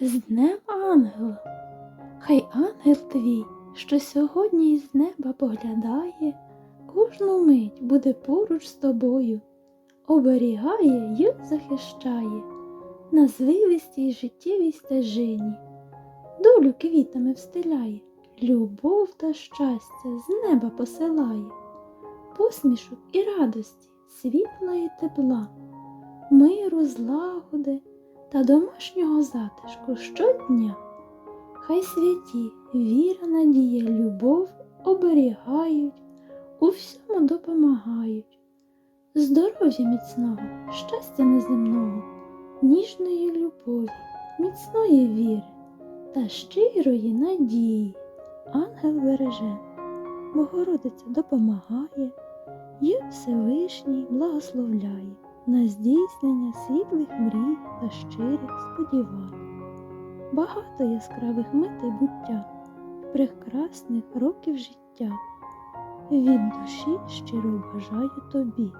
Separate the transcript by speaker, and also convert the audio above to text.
Speaker 1: З днем ангела, хай ангел твій, що сьогодні із неба поглядає, кожну мить буде поруч з тобою, оберігає й захищає. На звивистій життєвій стежині, долю квітами встиляє, любов та щастя з неба посилає, посмішок і радості, світла і тепла, миру, злагоди та домашнього затишку щодня. Хай святі віра, надія, любов оберігають, у всьому допомагають. Здоров'я міцного, щастя неземного, ніжної любові, міцної віри та щирої надії. Ангел береже, Богородиця допомагає, і Всевишній благословляє на здійснення світлих мрій та щирих сподівань. Багато яскравих метей буття, прекрасних років життя. Від душі щиро бажаю тобі.